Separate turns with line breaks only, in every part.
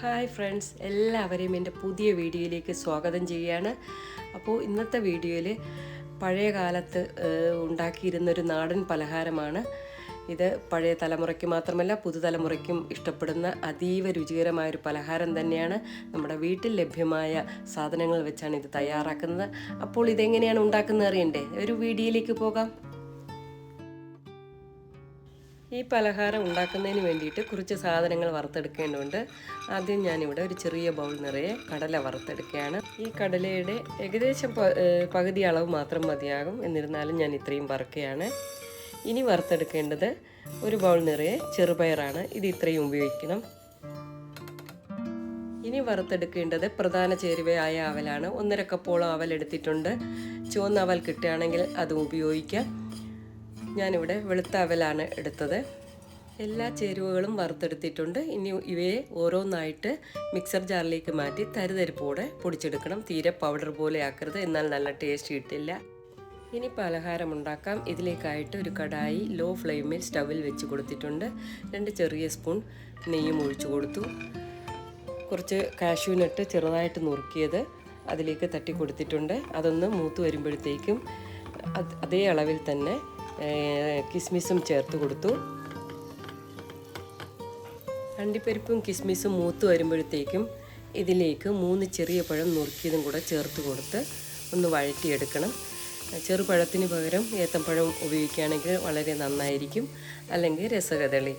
Hi friends എല്ലാവരെയും എന്റെ പുതിയ വീഡിയോയിലേക്ക് സ്വാഗതം ചെയ്യുകയാണ്. അപ്പോൾ ഇന്നത്തെ വീഡിയോയിൽ പഴയ കാലത്ത് ഉണ്ടാക്കിയിരുന്നൊരു നാടൻ പലഹാരമാണ്. ഇത് പഴയ തലമുറയ്ക്ക് മാത്രമല്ല പുതുതലമുറയ്ക്കും ഇഷ്ടപ്പെടുന്ന അതീവ രുചികരമായൊരു പലഹാരം തന്നെയാണ്. നമ്മുടെ വീട്ടിൽ ലഭ്യമായ സാധനങ്ങൾ വെച്ചാണ് ഇത് തയ്യാറാക്കുന്നത്. അപ്പോൾ ഇതെങ്ങനെയാണ് ഉണ്ടാക്കുന്നത് അറിയണ്ടേ? ഒരു വീഡിയോയിലേക്ക് പോകാം. ഈ പലഹാരം ഉണ്ടാക്കുന്നതിന് വേണ്ടിയിട്ട് കുറച്ച് സാധനങ്ങൾ വറുത്തെടുക്കേണ്ടതുണ്ട്. ആദ്യം ഞാനിവിടെ ഒരു ചെറിയ ബൗൾ നിറയെ കടല വറുത്തെടുക്കുകയാണ്. ഈ കടലയുടെ ഏകദേശം പകുതി അളവ് മാത്രം മതിയാകും. എന്നിരുന്നാലും ഞാൻ ഇത്രയും വറുക്കുകയാണ്. ഇനി വറുത്തെടുക്കേണ്ടത് ഒരു ബൗൾ നിറയെ ചെറുപയറാണ്. ഇത് ഇത്രയും ഉപയോഗിക്കണം. ഇനി വറുത്തെടുക്കേണ്ടത് പ്രധാന ചേരുവയായ അവലാണ്. ഒന്നര കപ്പോളം അവൽ എടുത്തിട്ടുണ്ട് ചുവന്ന അവൽ കിട്ടുകയാണെങ്കിൽ അത് ഉപയോഗിക്കാം. ഞാനിവിടെ വെളുത്ത അവലാണ് എടുത്തത്. എല്ലാ ചേരുവകളും വറുത്തെടുത്തിട്ടുണ്ട്. ഇനി ഇവയെ ഓരോന്നായിട്ട് മിക്സർ ജാറിലേക്ക് മാറ്റി തരിതരിപ്പോടെ പൊടിച്ചെടുക്കണം. തീരെ പൗഡർ പോലെ ആക്കരുത് എന്നാൽ നല്ല ടേസ്റ്റ് കിട്ടില്ല. ഇനി പലഹാരം ഉണ്ടാക്കാം. ഇതിലേക്കായിട്ട് ഒരു കടായി ലോ ഫ്ലെയിമിൽ സ്റ്റവിൽ വെച്ച് കൊടുത്തിട്ടുണ്ട്. രണ്ട് ചെറിയ സ്പൂൺ നെയ്യും ഒഴിച്ചു കൊടുത്തു. കുറച്ച് കാഷ്യൂ നട്ട് ചെറുതായിട്ട് നുറുക്കിയത് അതിലേക്ക് തട്ടി കൊടുത്തിട്ടുണ്ട്. അതൊന്ന് മൂത്ത് വരുമ്പോഴത്തേക്കും അതേ അളവിൽ തന്നെ കിസ്മിസും ചേർത്ത് കൊടുത്തു. അണ്ടിപ്പരിപ്പും കിസ്മിസും മൂത്ത് വരുമ്പോഴത്തേക്കും ഇതിലേക്ക് മൂന്ന് ചെറിയ പഴം നുറുക്കിയതും കൂടെ ചേർത്ത് കൊടുത്ത് ഒന്ന് വഴറ്റിയെടുക്കണം. ചെറുപഴത്തിന് പകരം ഏത്തപ്പഴം ഉപയോഗിക്കുകയാണെങ്കിൽ വളരെ നന്നായിരിക്കും. അല്ലെങ്കിൽ രസകദളി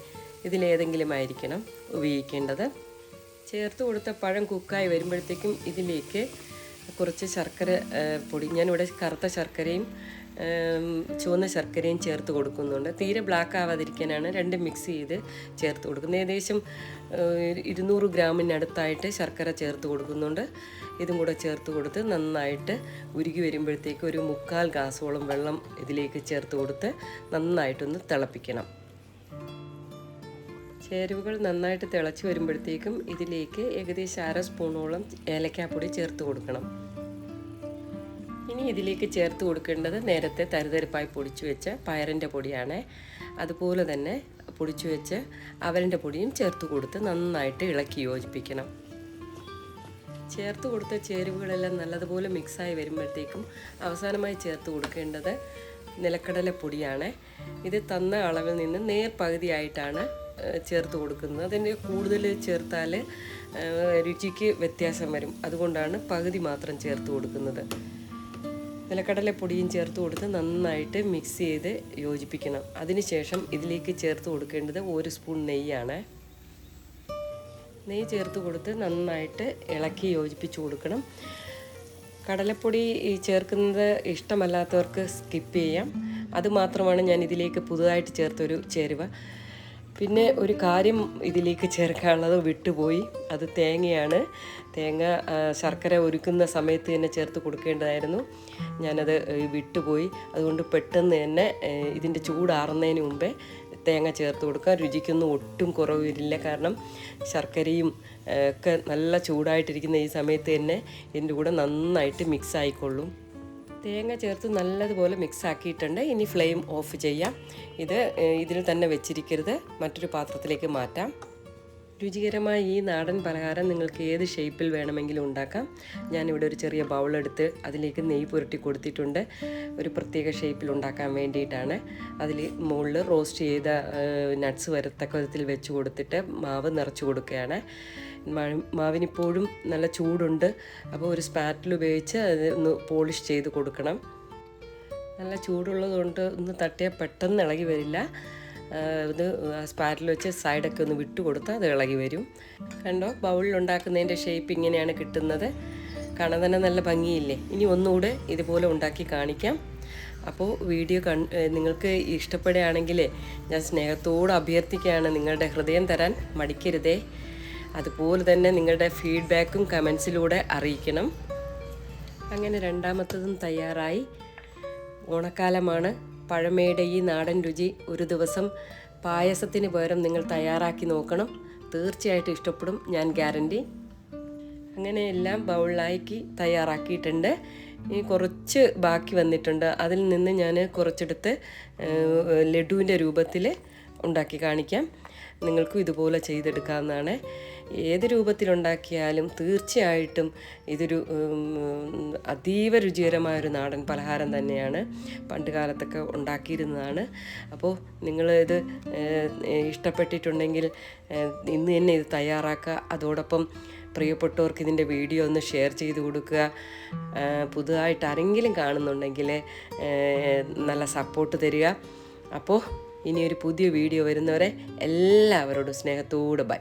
ഇതിലേതെങ്കിലും ആയിരിക്കണം ഉപയോഗിക്കേണ്ടത്. ചേർത്ത് കൊടുത്ത പഴം കുക്കായി വരുമ്പോഴത്തേക്കും ഇതിലേക്ക് കുറച്ച് ശർക്കര പൊടി. ഞാനിവിടെ കറുത്ത ശർക്കരയും ചുവന്ന ശർക്കരയും ചേർത്ത് കൊടുക്കുന്നുണ്ട്. തീരെ ബ്ലാക്ക് ആവാതിരിക്കാനാണ് രണ്ട് മിക്സ് ചെയ്ത് ചേർത്ത് കൊടുക്കുന്നത്. ഏകദേശം ഇരുന്നൂറ് ഗ്രാമിനടുത്തായിട്ട് ശർക്കര ചേർത്ത് കൊടുക്കുന്നുണ്ട്. ഇതും കൂടെ ചേർത്ത് കൊടുത്ത് നന്നായിട്ട് ഉരുകി വരുമ്പോഴത്തേക്ക് ഒരു മുക്കാൽ ഗ്ലാസോളം വെള്ളം ഇതിലേക്ക് ചേർത്ത് കൊടുത്ത് നന്നായിട്ടൊന്ന് തിളപ്പിക്കണം. ചേരുവകൾ നന്നായിട്ട് തിളച്ച് വരുമ്പോഴത്തേക്കും ഇതിലേക്ക് ഏകദേശം അര സ്പൂണോളം ഏലക്കാപ്പൊടി ചേർത്ത് കൊടുക്കണം. ഇനി ഇതിലേക്ക് ചേർത്ത് കൊടുക്കേണ്ടത് നേരത്തെ തരിതരിപ്പായി പൊടിച്ചു വെച്ച പയറിന്റെ പൊടിയാണ്. അതുപോലെ തന്നെ പൊടിച്ചു വെച്ച് അവലിന്റെ പൊടിയും ചേർത്ത് കൊടുത്ത് നന്നായിട്ട് ഇളക്കി യോജിപ്പിക്കണം. ചേർത്ത് കൊടുത്ത ചേരുവകളെല്ലാം നല്ലതുപോലെ മിക്സായി വരുമ്പോഴത്തേക്കും അവസാനമായി ചേർത്ത് കൊടുക്കേണ്ടത് നിലക്കടല പൊടിയാണ്. ഇത് തന്ന അളവിൽ നിന്ന് നേർ പകുതിയായിട്ടാണ് ചേർത്ത് കൊടുക്കുന്നത്. അതിന്റെ കൂടുതൽ ചേർത്താൽ രുചിക്ക് വ്യത്യാസം വരും. അതുകൊണ്ടാണ് പകുതി മാത്രം ചേർത്ത് കൊടുക്കുന്നത്. നിലക്കടല പൊടിയും ചേർത്ത് കൊടുത്ത് നന്നായിട്ട് മിക്സ് ചെയ്ത് യോജിപ്പിക്കണം. അതിനുശേഷം ഇതിലേക്ക് ചേർത്ത് കൊടുക്കേണ്ടത് ഒരു സ്പൂൺ നെയ്യാണ്. നെയ്യ് ചേർത്ത് കൊടുത്ത് നന്നായിട്ട് ഇളക്കി യോജിപ്പിച്ച് കൊടുക്കണം. കടലപ്പൊടി ചേർക്കുന്നത് ഇഷ്ടമല്ലാത്തവർക്ക് സ്കിപ്പ് ചെയ്യാം. അതുമാത്രമാണ് ഞാൻ ഇതിലേക്ക് പുതുതായിട്ട് ചേർത്തൊരു ചേരുവ. പിന്നെ ഒരു കാര്യം ഇതിലേക്ക് ചേർക്കാനുള്ളത് വിട്ടുപോയി. അത് തേങ്ങയാണ്. തേങ്ങ ശർക്കര ഒരുക്കുന്ന സമയത്ത് തന്നെ ചേർത്ത് കൊടുക്കേണ്ടതായിരുന്നു. ഞാനത് വിട്ടുപോയി. അതുകൊണ്ട് പെട്ടെന്ന് തന്നെ ഇതിന്റെ ചൂടാറുന്നതിന് മുമ്പേ തേങ്ങ ചേർത്ത് കൊടുക്കുക. രുചിക്കൊന്നും ഒട്ടും കുറവില്ല. കാരണം ശർക്കരയും ഒക്കെ നല്ല ചൂടായിട്ടിരിക്കുന്ന ഈ സമയത്ത് തന്നെ ഇതിന്റെ കൂടെ നന്നായിട്ട് മിക്സ് ആയിക്കൊള്ളും. തേങ്ങ ചേർത്ത് നല്ലതുപോലെ മിക്സ് ആക്കിയിട്ടുണ്ട് ഇനി ഫ്ലെയിം ഓഫ് ചെയ്യാം. ഇത് ഇതിൽ തന്നെ വെച്ചിരിക്കരുത്. മറ്റൊരു പാത്രത്തിലേക്ക് മാറ്റാം. രുചികരമായ ഈ നാടൻ പലഹാരം നിങ്ങൾക്ക് ഏത് ഷേപ്പിൽ വേണമെങ്കിലും ഉണ്ടാക്കാം. ഞാനിവിടെ ഒരു ചെറിയ ബൗൾ എടുത്ത് അതിലേക്ക് നെയ്യ് പുരട്ടി കൊടുത്തിട്ടുണ്ട്. ഒരു പ്രത്യേക ഷേപ്പിൽ ഉണ്ടാക്കാൻ വേണ്ടിയിട്ടാണ്. അതിൽ മുകളിൽ റോസ്റ്റ് ചെയ്ത നട്ട്സ് വരത്തക്ക വിധത്തിൽ വെച്ച് കൊടുത്തിട്ട് മാവ് നിറച്ച് കൊടുക്കുകയാണ്. മാവിനിപ്പോഴും നല്ല ചൂടുണ്ട്. അപ്പോൾ ഒരു സ്പാറ്റിൽ ഉപയോഗിച്ച് അത് ഒന്ന് പോളിഷ് ചെയ്ത് കൊടുക്കണം. നല്ല ചൂടുള്ളതുകൊണ്ട് ഒന്ന് തട്ടിയാൽ പെട്ടെന്ന് ഇളകി വരില്ല. ഇത് സ്പാറ്റിൽ വെച്ച് സൈഡൊക്കെ ഒന്ന് വിട്ട് കൊടുത്താൽ അത് ഇളകി വരും. കണ്ടോ? ബൗളിൽ ഉണ്ടാക്കുന്നതിന്റെ ഷേപ്പ് ഇങ്ങനെയാണ് കിട്ടുന്നത്. കാണാൻ തന്നെ നല്ല ഭംഗിയില്ലേ? ഇനി ഒന്നുകൂടെ ഇതുപോലെ ഉണ്ടാക്കി കാണിക്കാം. അപ്പോൾ വീഡിയോ കൺ നിങ്ങൾക്ക് ഇഷ്ടപ്പെടുകയാണെങ്കിൽ ഞാൻ സ്നേഹത്തോട് അഭ്യർത്ഥിക്കുകയാണ് നിങ്ങളുടെ ഹൃദയം തരാൻ. മടിക്കരുതേ. അതുപോലെ തന്നെ നിങ്ങളുടെ ഫീഡ്ബാക്കും കമൻസിലൂടെ അറിയിക്കണം. അങ്ങനെ രണ്ടാമത്തതും തയ്യാറായി. ഓണക്കാലമാണ്. പഴമയുടെ ഈ നാടൻ രുചി ഒരു ദിവസം പായസത്തിന് പകരം നിങ്ങൾ തയ്യാറാക്കി നോക്കണം. തീർച്ചയായിട്ടും ഇഷ്ടപ്പെടും ഞാൻ ഗ്യാരണ്ടി. അങ്ങനെ എല്ലാം ബൗളിലാക്കി തയ്യാറാക്കിയിട്ടുണ്ട്. ഇനി കുറച്ച് ബാക്കി വന്നിട്ടുണ്ട്. അതിൽ നിന്ന് ഞാൻ കുറച്ചെടുത്ത് ലഡുവിന്റെ രൂപത്തിൽ ഉണ്ടാക്കി കാണിക്കാം. നിങ്ങൾക്കും ഇതുപോലെ ചെയ്തെടുക്കാവുന്നതാണ്. ഏത് രൂപത്തിലുണ്ടാക്കിയാലും തീർച്ചയായിട്ടും ഇതൊരു അതീവ രുചികരമായൊരു നാടൻ പലഹാരം തന്നെയാണ്. പണ്ട് കാലത്തൊക്കെ ഉണ്ടാക്കിയിരുന്നതാണ്. അപ്പോൾ നിങ്ങൾ ഇത് ഇഷ്ടപ്പെട്ടിട്ടുണ്ടെങ്കിൽ ഇന്ന് തന്നെ ഇത് തയ്യാറാക്കുക. അതോടൊപ്പം പ്രിയപ്പെട്ടവർക്ക് ഇതിന്റെ വീഡിയോ ഒന്ന് ഷെയർ ചെയ്ത് കൊടുക്കുക. പുതുതായിട്ട് ആരെങ്കിലും കാണുന്നുണ്ടെങ്കിൽ നല്ല സപ്പോർട്ട് തരിക. അപ്പോൾ ഇനിയൊരു പുതിയ വീഡിയോ വരുന്നവരെ എല്ലാവരോടും സ്നേഹത്തോടെ ബൈ